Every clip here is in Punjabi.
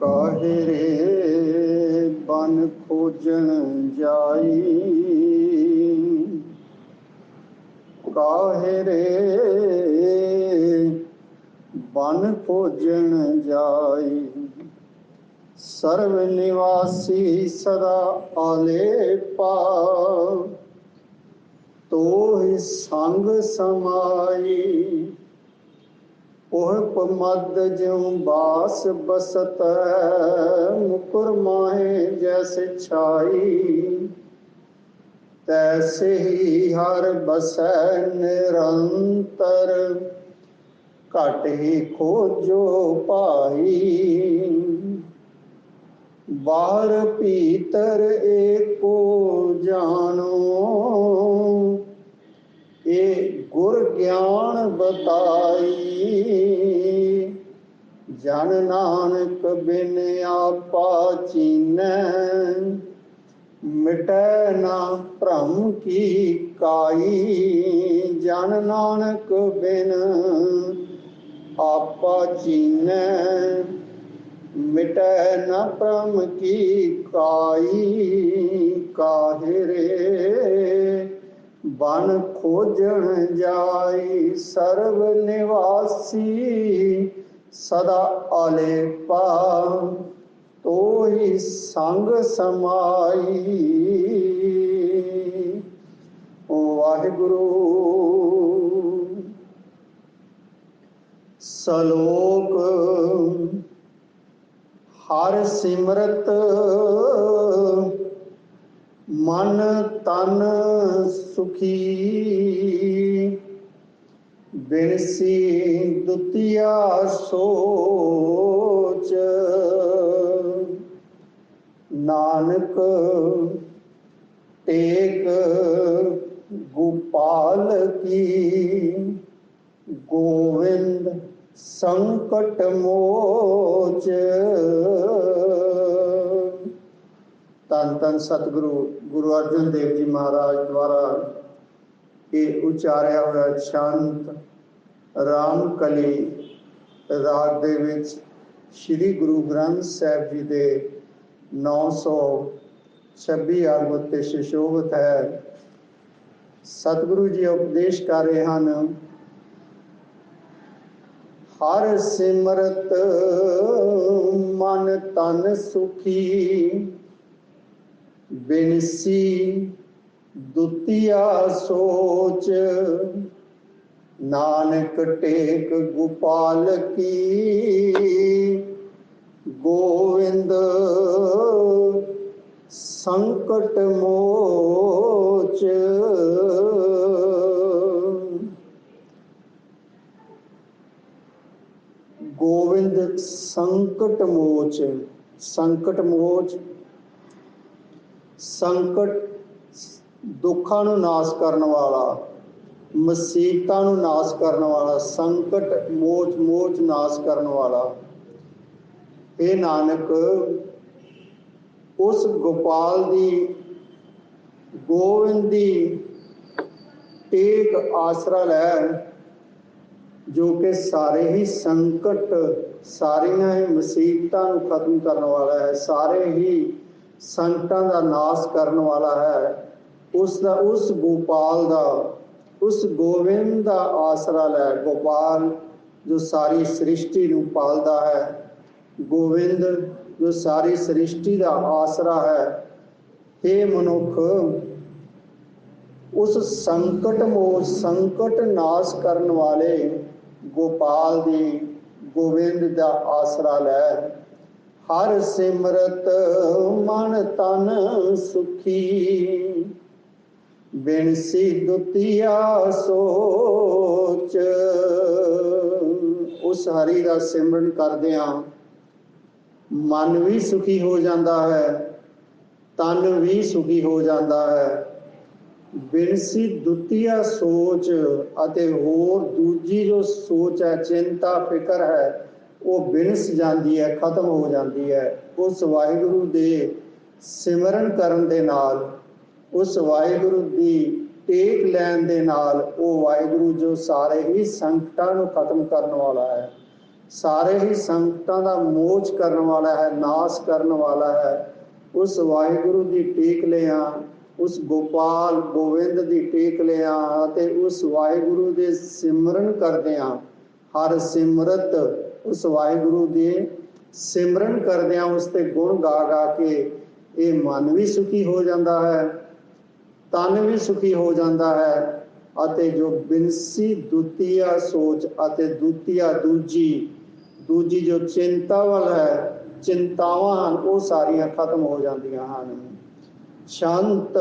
ਕਾਹੇ ਰੇ ਬਨ ਖੋਜਣ ਜਾਈ? ਕਾਹੇ ਰੇ ਬਨ ਖੋਜਣ ਜਾਈ? ਸਰਵ ਨਿਵਾਸੀ ਸਦਾ ਆਲੇਪਾ ਤੋਹਿ ਸੰਗ ਸਮਾਈ। ਉਹ ਪਮਦ ਜਿਉ ਬਾਸ ਬਸਤ ਮੁਕਰ ਮਾਹੇ ਜੈਸੇ ਛਾਈ ਤੈਸੇ ਹੀ ਹਰ ਬਸੈ ਨਿਰੰਤਰ ਘਟ ਹੀ ਖੋਜੋ ਭਾਈ ਬਾਹਰ ਭੀਤਰ ਏਕੋ ਜਾਣੋ ਇਹ ਗੁਰ ਗਿਆਨ ਬਤਾਈ ਜਨ ਨਾਨਕ ਬਿਨ ਆਪਾ ਚੀਨੈ, ਮਿਟੈ ਨਾ ਭ੍ਰਮ ਕੀ ਕਾਈ। ਜਨ ਨਾਨਕ ਬਿਨ ਆਪਾ ਚੀਨੈ, ਮਿਟੈ ਨਾ ਭ੍ਰਮ ਕੀ ਕਾਈ। ਕਾਹੇ ਰੇ ਬਨ ਖੋਜਣ ਜਾਈ ਸਰਬ ਨਿਵਾਸੀ ਸਦਾ ਆਲੇ ਆਲੇਪਾ ਤੋਹੀ ਸੰਗ ਸਮਾਈ। ਵਾਹਿਗੁਰੂ ਸਲੋਕ ਹਰ ਸਿਮਰਤ ਮਨ ਤਨ ਸੁਖੀ। ਬਿਨਸੀ ਦੁਤੀਆ ਸੋਚ। ਨਾਨਕ ਟੇਕ ਗੋਪਾਲ ਕੀ, ਗੋਵਿੰਦ ਸੰਕਟ ਮੋਚ। ਤਨ ਤਨ ਸਤਿਗੁਰੂ, ਗੁਰੂ ਅਰਜਨ ਦੇਵ ਜੀ ਮਹਾਰਾਜ ਦੁਆਰਾ ਇਹ ਉਚਾਰਿਆ ਹੋਇਆ ਸ਼ਾਂਤ ਰਾਮ ਕਲੀ ਰਾਗ ਦੇ ਵਿੱਚ ਸ੍ਰੀ ਗੁਰੂ ਗ੍ਰੰਥ ਸਾਹਿਬ ਜੀ ਦੇ 926 ਅੰਗ ਉੱਤੇ ਸ਼ਿਸ਼ੋਭਤ ਹੈ। ਸਤਿਗੁਰੂ ਜੀ ਉਪਦੇਸ਼ ਕਰ ਰਹੇ ਹਨ, ਹਰ ਸਿਮਰਤ ਮਨ ਤਨ ਸੁਖੀ, ਬਿਨਸੀ ਦੁਤੀਆ ਸੋਚ ਨਾਨਕ ਟੇਕ ਗੋਪਾਲ ਕੀ? ਗੋਵਿੰਦ ਸੰਕਟ ਮੋਚ। ਗੋਵਿੰਦ ਸੰਕਟ ਮੋਚ। ਸੰਕਟ ਮੋਚ। ਸੰਕਟ ਦੁੱਖਾਂ ਨੂੰ ਨਾਸ਼ ਕਰਨ ਵਾਲਾ। ਮੁਸੀਬਤਾਂ ਨੂੰ ਨਾਸ਼ ਕਰਨ ਵਾਲਾ, ਸੰਕਟ ਮੋਚ ਮੋਚ ਨਾਸ਼ ਕਰਨ ਵਾਲਾ। ਇਹ ਨਾਨਕ, ਉਸ ਗੋਪਾਲ ਦੀ, ਗੋਵਿੰਦ ਦੀ ਟੇਕ ਆਸਰਾ ਲੈ, ਜੋ ਕਿ ਸਾਰੇ ਹੀ ਸੰਕਟ, ਸਾਰੀਆਂ ਹੀ ਮੁਸੀਬਤਾਂ ਨੂੰ ਖਤਮ ਕਰਨ ਵਾਲਾ ਹੈ, ਸਾਰੇ ਹੀ ਸੰਕਟਾਂ ਦਾ ਨਾਸ਼ ਕਰਨ ਵਾਲਾ ਹੈ। ਉਸ ਦਾ, ਉਸ ਗੋਪਾਲ ਦਾ ਉਸ ਗੋਵਿੰਦ ਦਾ ਆਸਰਾ ਲੈ ਗੋਪਾਲ, ਜੋ ਸਾਰੀ ਸ੍ਰਿਸ਼ਟੀ ਨੂੰ ਪਾਲਦਾ ਹੈ। ਗੋਵਿੰਦ, ਜੋ ਸਾਰੀ ਸ੍ਰਿਸ਼ਟੀ ਦਾ ਆਸਰਾ ਹੈ। हे ਮਨੁੱਖ, ਉਸ ਸੰਕਟ ਮੋਹ, ਸੰਕਟ ਨਾਸ਼ ਕਰਨ ਵਾਲੇ ਗੋਪਾਲ ਦੀ ਗੋਵਿੰਦ ਦਾ ਆਸਰਾ ਲੈ। ਹਰ ਸਿਮਰਤ ਮਨ ਤਨ ਸੁਖੀ। ਬਿਨਸੀ ਦੁਤੀਆ ਸੋਚ। ਉਸ ਹਰੀ ਦਾ ਸਿਮਰਨ ਕਰਦਿਆਂ ਮਨ ਵੀ ਸੁਖੀ ਹੋ ਜਾਂਦਾ ਹੈ, ਤਨ ਵੀ ਸੁਖੀ ਹੋ ਜਾਂਦਾ ਹੈ। ਬਿਨਸੀ ਦੁਤੀਆ ਸੋਚ ਅਤੇ ਹੋਰ ਦੂਜੀ ਜੋ ਸੋਚ ਹੈ, ਚਿੰਤਾ, ਫਿਕਰ ਹੈ, ਉਹ ਬਿਨਸ ਜਾਂਦੀ ਹੈ, ਖਤਮ ਹੋ ਜਾਂਦੀ ਹੈ। ਉਸ ਵਾਹਿਗੁਰੂ ਦੇ ਸਿਮਰਨ ਕਰਨ ਦੇ ਨਾਲ ਉਸ ਵਾਹਿਗੁਰੂ ਦੀ ਟੇਕ ਲੈਣ ਦੇ ਨਾਲ ਉਹ ਵਾਹਿਗੁਰੂ ਜੋ ਸਾਰੇ ਹੀ ਸੰਕਟਾਂ ਨੂੰ ਖਤਮ ਕਰਨ ਵਾਲਾ ਹੈ। ਸਾਰੇ ਹੀ ਸੰਕਟਾਂ ਦਾ ਮੋਚ ਕਰਨ ਵਾਲਾ ਹੈ, ਨਾਸ਼ ਕਰਨ ਵਾਲਾ ਹੈ। ਉਸ ਵਾਹਿਗੁਰੂ ਦੀ ਟੇਕ ਲਿਆ, ਉਸ ਗੋਪਾਲ ਗੋਵਿੰਦ ਦੀ ਟੇਕ ਲਿਆ ਅਤੇ ਉਸ ਵਾਹਿਗੁਰੂ ਦੇ ਸਿਮਰਨ ਕਰਦੇ ਹਾਂ ਹਰ ਸਿਮਰਤ ਉਸ ਵਾਹਿਗੁਰੂ ਦੇ ਸਿਮਰਨ ਕਰਦਿਆਂ ਉਸ ਤੇ ਗੁਣ ਗਾ ਗਾ ਕੇ ਇਹ ਮਨ ਵੀ ਸੁਖੀ ਹੋ ਜਾਂਦਾ ਹੈ। ਤਨ ਵੀ ਸੁਖੀ ਹੋ ਜਾਂਦਾ ਹੈ ਅਤੇ ਜੋ ਬਿਨਸੀ ਦੁਤੀਆ ਸੋਚ ਅਤੇ ਦੁਤੀਆ ਦੂਜੀ ਦੂਜੀ ਜੋ ਚਿੰਤਾ ਹੈ, ਚਿੰਤਾਵਾਂ ਹਨ, ਉਹ ਸਾਰੀਆਂ ਖਤਮ ਹੋ ਜਾਂਦੀਆਂ ਹਨ। ਸ਼ਾਂਤ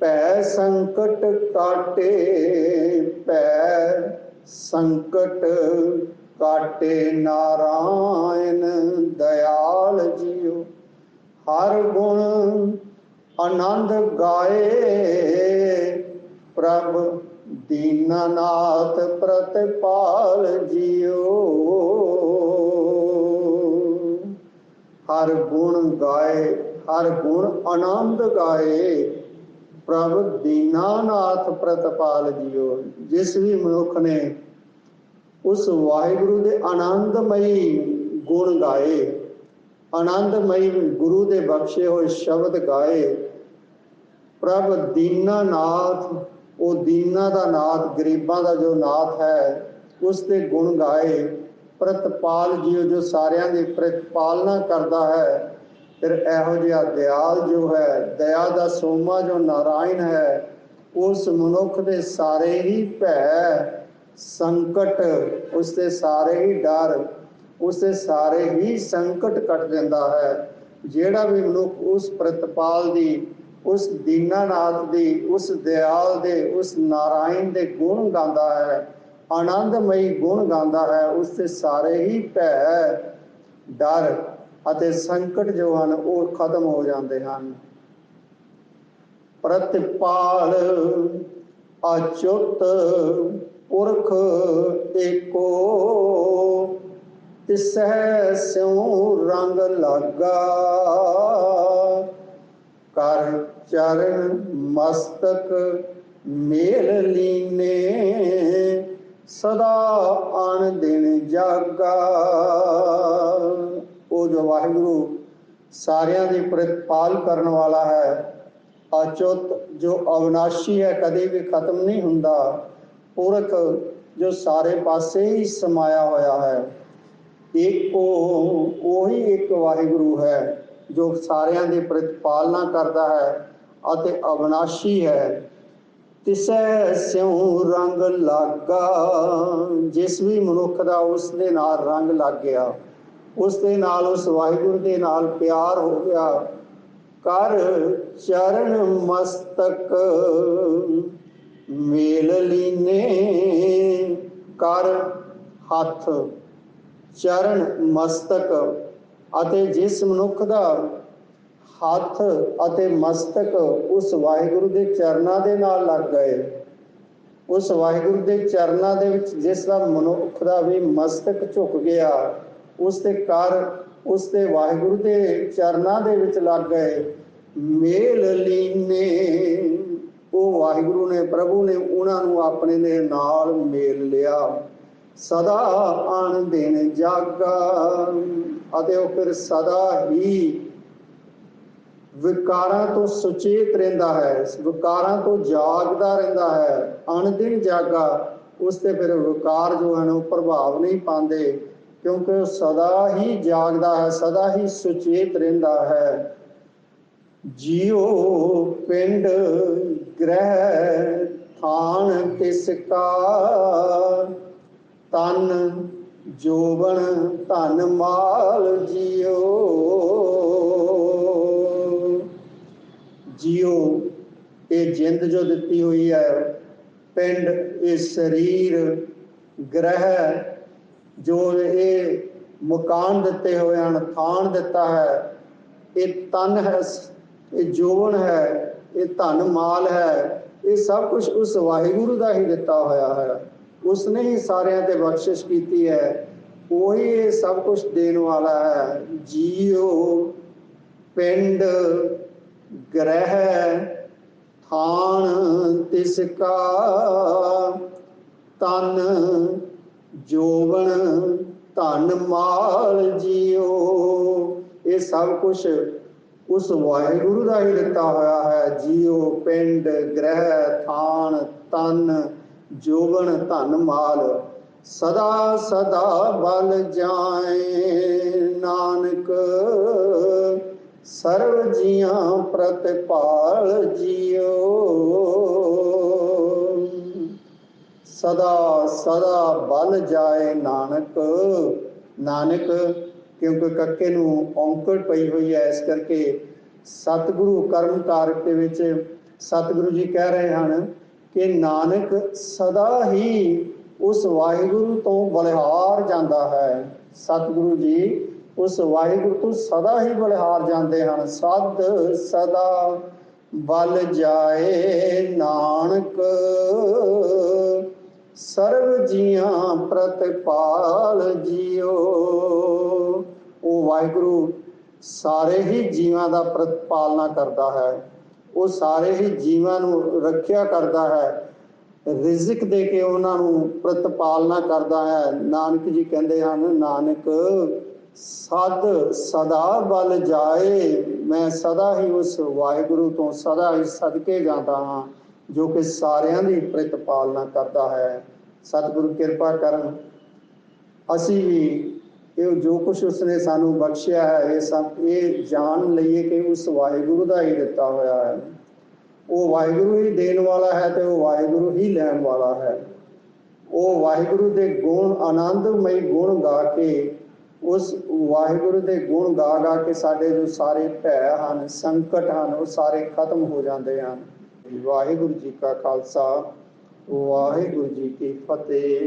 ਪੈ ਸੰਕਟ ਕਾਟੇ, ਪੈ ਸੰਕਟ ਕਾਟੇ ਨਾਰਾਇਣ, ਦਇਆਲ ਜੀਓ। ਹਰ ਗੁਣ ਆਨੰਦ ਗਾਏ। ਪ੍ਰਭ ਦੀਨਾਨਾਥ ਪ੍ਰਤਪਾਲ ਜੀਓ। ਹਰ ਗੁਣ ਗਾਏ, ਹਰ ਗੁਣ ਆਨੰਦ ਗਾਏ। ਪ੍ਰਭ ਦੀਨਾਨਾਥ ਪ੍ਰਤਪਾਲ ਜੀਓ। ਜਿਸ ਵੀ ਮਨੁੱਖ ਨੇ ਉਸ ਵਾਹਿਗੁਰੂ ਦੇ ਆਨੰਦਮਈ ਗੁਣ ਗਾਏ, ਆਨੰਦਮਈ ਗੁਰੂ ਦੇ ਬਖਸ਼ੇ ਹੋਏ ਸ਼ਬਦ ਗਾਏ ਪ੍ਰਭ ਦੀਨਾਨਾਥ ਉਹ ਦੀਨਾ ਦਾ ਨਾਥ, ਗਰੀਬਾਂ ਦਾ ਜੋ ਨਾਥ ਹੈ, ਉਸ ਦੇ ਗੁਣ ਗਾਏ, ਪ੍ਰਤਪਾਲ ਜੀਓ ਜੋ ਸਾਰਿਆਂ ਦੀ ਪ੍ਰਤਪਾਲਨਾ ਕਰਦਾ ਹੈ, ਫਿਰ ਇਹੋ ਜਿਹਾ ਦਿਆਲ ਜੋ ਹੈ, ਦਇਆ ਦਾ ਸੋਮਾ ਜੋ ਨਾਰਾਇਣ ਹੈ, ਉਸ ਮਨੁੱਖ ਦੇ ਸਾਰੇ ਹੀ ਭੈ ਸੰਕਟ, ਉਸ ਦੇ ਸਾਰੇ ਹੀ ਡਰ, ਉਸ ਦੇ ਸਾਰੇ ਹੀ ਸੰਕਟ ਕੱਟ ਦਿੰਦਾ ਹੈ। ਜਿਹੜਾ ਵੀ ਮਨੁੱਖ ਉਸ ਪ੍ਰਤਪਾਲ ਦੀ ਉਸ ਦੀਨਾਨਾਥ ਦੀ, ਉਸ ਦਿਆਲ ਦੇ, ਉਸ ਨਾਰਾਇਣ ਦੇ ਗੁਣ ਗਾਉਂਦਾ ਹੈ। ਆਨੰਦਮਈ ਗੁਣ ਗਾਉਂਦਾ ਹੈ। ਉਸ ਦੇ ਸਾਰੇ ਹੀ ਭੈ ਡਰ ਅਤੇ ਸੰਕਟ ਜੋ ਹਨ, ਉਹ ਖਤਮ ਹੋ ਜਾਂਦੇ ਹਨ। ਪ੍ਰਤਿਪਾਲ ਅਚੁੱਤ ਪੁਰਖ ਏਕੋ, ਤਿਸਹਿ ਸਿਉ ਰੰਗ ਲਾਗਾ। ਕਰ ਚਰਨ ਮਸਤਕ ਮੇਲ ਲੀਨੇ, ਸਦਾ ਆਣ ਦਿਨ ਜਾਗਾ। ਉਹ ਜੋ ਵਾਹਿਗੁਰੂ ਸਾਰਿਆਂ ਦੀ ਪ੍ਰਤਪਾਲ ਕਰਨ ਵਾਲਾ ਹੈ, ਅਚੁੱਤ ਜੋ ਅਵਨਾਸ਼ੀ ਹੈ, ਕਦੇ ਵੀ ਖਤਮ ਨਹੀਂ ਹੁੰਦਾ। ਪੁਰਖ ਜੋ ਸਾਰੇ ਪਾਸੇ ਹੀ ਸਮਾਇਆ ਹੋਇਆ ਹੈ, ਇੱਕੋ ਉਹੀ ਇੱਕ ਵਾਹਿਗੁਰੂ ਹੈ, ਜੋ ਸਾਰਿਆਂ ਦੀ ਪ੍ਰਤਪਾਲਨਾ ਕਰਦਾ ਹੈ। ਅਤੇ ਅਵਨਾਸ਼ੀ ਹੈ। ਤਿਸੈ ਸਿਉ ਰੰਗ ਲਾਗਾ। ਜਿਸ ਵੀ ਮਨੁੱਖ ਦਾ ਉਸ ਦੇ ਨਾਲ ਰੰਗ ਲੱਗ ਗਿਆ ਉਸ ਦੇ ਨਾਲ ਉਸ ਵਾਹਿਗੁਰੂ ਦੇ ਨਾਲ ਪਿਆਰ ਹੋ ਗਿਆ। ਕਰ ਚਰਨ ਮਸਤਕ ਮੇਲ ਲੀਨੇ। ਕਰ ਹੱਥ ਚਰਨ ਮਸਤਕ ਅਤੇ ਜਿਸ ਮਨੁੱਖ ਦਾ ਹੱਥ ਅਤੇ ਮਸਤਕ ਉਸ ਵਾਹਿਗੁਰੂ ਦੇ ਚਰਨਾਂ ਦੇ ਨਾਲ ਲੱਗ ਗਏ। ਉਸ ਵਾਹਿਗੁਰੂ ਦੇ ਚਰਨਾਂ ਦੇ ਵਿੱਚ ਜਿਸ ਦਾ ਮਨੁੱਖ ਦਾ ਵੀ ਮਸਤਕ ਝੁਕ ਗਿਆ, ਉਸ ਦੇ ਕਰ ਉਸ ਦੇ ਵਾਹਿਗੁਰੂ ਦੇ ਚਰਨਾਂ ਦੇ ਵਿੱਚ ਲੱਗ ਗਏ। ਮੇਲ ਲੀਨੇ, ਉਹ ਵਾਹਿਗੁਰੂ ਨੇ, ਪ੍ਰਭੂ ਨੇ ਉਹਨਾਂ ਨੂੰ ਆਪਣੇ ਦੇ ਨਾਲ ਮੇਲ ਲਿਆ। ਸਦਾ ਆਣ ਦੇਣ ਜਾਗਾ ਅਤੇ ਉਹ ਫਿਰ ਸਦਾ ਹੀ ਵਿਕਾਰਾਂ ਤੋਂ ਸੁਚੇਤ ਰਹਿੰਦਾ ਹੈ, ਵਿਕਾਰਾਂ ਤੋਂ ਜਾਗਦਾ ਰਹਿੰਦਾ ਹੈ, ਅਣਦਿਨ ਜਾਗਾ, ਉਸ ਤੇ ਫਿਰ ਵਿਕਾਰ ਜੋ ਹਨ ਉਹ ਪ੍ਰਭਾਵ ਨਹੀਂ ਪਾਉਂਦੇ, ਕਿਉਂਕਿ ਉਹ ਸਦਾ ਹੀ ਜਾਗਦਾ ਹੈ, ਸਦਾ ਹੀ ਸੁਚੇਤ ਰਹਿੰਦਾ ਹੈ। ਜੀਉ ਪਿੰਡ ਗ੍ਰਹਿ ਥਾਨ ਤਿਸ ਕਾ, ਤਨ ਜੋਬਨ ਧਨ ਮਾਲ ਜਿਉ। ਜੀਓ ਇਹ ਜਿੰਦ ਜੋ ਦਿੱਤੀ ਹੋਈ ਹੈ, ਪਿੰਡ ਇਹ ਸਰੀਰ ਗ੍ਰਹਿ ਜੋ ਇਹ ਮਕਾਨ ਦਿੱਤੇ ਹੋਏ ਹਨ, ਥਾਨ ਦਿੱਤਾ ਹੈ। ਇਹ ਤਨ ਹੈ, ਇਹ ਜੋਵਨ ਹੈ, ਇਹ ਧਨ ਮਾਲ ਹੈ, ਇਹ ਸਭ ਕੁਝ ਉਸ ਵਾਹਿਗੁਰੂ ਦਾ ਹੀ ਦਿੱਤਾ ਹੋਇਆ ਹੈ। ਉਸਨੇ ਹੀ ਸਾਰਿਆਂ ਤੇ ਬਖਸ਼ਿਸ਼ ਕੀਤੀ ਹੈ। ਉਹੀ ਇਹ ਸਭ ਕੁਝ ਦੇਣ ਵਾਲਾ ਹੈ। ਜੀਓ ਪਿੰਡ ਗ੍ਰਹਿ ਥਾਨ ਤਿਸ ਕਾ, ਤਨ ਜੋਬਨ ਧਨ ਮਾਲ ਜੀਓ। ਇਹ ਸਭ ਕੁਝ ਉਸ ਵਾਹਿਗੁਰੂ ਦਾ ਹੀ ਦਿੱਤਾ ਹੋਇਆ ਹੈ। ਜੀਓ ਪਿੰਡ, ਗ੍ਰਹਿ ਥਾਨ, ਤਨ ਜੋਬਨ ਧਨ ਮਾਲ। ਸਦਾ ਸਦਾ ਬਲ ਜਾਏ ਨਾਨਕ। ਸਰਬ ਜੀਆਂ ਪ੍ਰਤਿਪਾਲ ਜੀਓ। ਸਦਾ ਸਦਾ ਬਲ ਜਾਏ ਨਾਨਕ। ਨਾਨਕ, ਕਿਉਂਕਿ ਕੱਕੇ ਨੂੰ ਔਂਕੜ ਪਈ ਹੋਈ ਹੈ, ਇਸ ਕਰਕੇ ਸਤਿਗੁਰੂ ਕਰਮ ਕਾਰਕ ਦੇ ਵਿੱਚ ਸਤਿਗੁਰੂ ਜੀ ਕਹਿ ਰਹੇ ਹਨ ਕਿ ਨਾਨਕ ਸਦਾ ਹੀ ਉਸ ਵਾਹਿਗੁਰੂ ਤੋਂ ਬਲਿਹਾਰ ਜਾਂਦਾ ਹੈ। ਸਤਿਗੁਰੂ ਜੀ ਉਸ ਵਾਹਿਗੁਰੂ ਤੋਂ ਸਦਾ ਹੀ ਬਲਿਹਾਰ ਜਾਂਦੇ ਹਨ। ਸਦ ਸਦਾ ਬਲ ਜਾਏ ਨਾਨਕ, ਸਰਬ ਜੀਆਂ ਪ੍ਰਤਿਪਾਲ ਜੀਓ। ਉਹ ਵਾਹਿਗੁਰੂ ਸਾਰੇ ਹੀ ਜੀਵਾਂ ਦਾ ਪ੍ਰਤਿਪਾਲਨਾ ਕਰਦਾ ਹੈ। ਉਹ ਸਾਰੇ ਹੀ ਜੀਵਾਂ ਨੂੰ ਰੱਖਿਆ ਕਰਦਾ ਹੈ। ਰਿਜ਼ਕ ਦੇ ਕੇ ਉਹਨਾਂ ਨੂੰ ਪ੍ਰਤਿਪਾਲਨਾ ਕਰਦਾ ਹੈ। ਨਾਨਕ ਜੀ ਕਹਿੰਦੇ ਹਨ, ਨਾਨਕ ਸਦ ਸਦਾ ਬਲ ਜਾਏ, ਮੈਂ ਸਦਾ ਹੀ ਉਸ ਵਾਹਿਗੁਰੂ ਤੋਂ ਸਦਾ ਹੀ ਸਦਕੇ ਜਾਂਦਾ ਹਾਂ, ਜੋ ਕਿ ਸਾਰਿਆਂ ਦੀ ਪ੍ਰਤਿਪਾਲਨਾ ਕਰਦਾ ਹੈ। ਸਤਿਗੁਰੂ ਕਿਰਪਾ ਕਰਨ। ਅਸੀਂ ਵੀ ਇਹ ਜੋ ਕੁਝ ਉਸਨੇ ਸਾਨੂੰ ਬਖਸ਼ਿਆ ਹੈ, ਇਹ ਸਭ ਇਹ ਜਾਣ ਲਈਏ ਕਿ ਉਸ ਵਾਹਿਗੁਰੂ ਦਾ ਹੀ ਦਿੱਤਾ ਹੋਇਆ ਹੈ। ਉਹ ਵਾਹਿਗੁਰੂ ਹੀ ਦੇਣ ਵਾਲਾ ਹੈ ਤੇ ਉਹ ਵਾਹਿਗੁਰੂ ਹੀ ਲੈਣ ਵਾਲਾ ਹੈ। ਉਹ ਵਾਹਿਗੁਰੂ ਦੇ ਗੁਣ ਆਨੰਦਮਈ ਗੁਣ ਗਾ ਕੇ ਉਸ ਵਾਹਿਗੁਰੂ ਦੇ ਗੁਣ ਗਾ ਗਾ ਕੇ ਸਾਡੇ ਜੋ ਸਾਰੇ ਭੈ ਹਨ, ਸੰਕਟ ਹਨ, ਉਹ ਸਾਰੇ ਖਤਮ ਹੋ ਜਾਂਦੇ ਹਨ। ਵਾਹਿਗੁਰੂ ਜੀ ਕਾ ਖਾਲਸਾ, ਵਾਹਿਗੁਰੂ ਜੀ ਕੀ ਫਤਿਹ।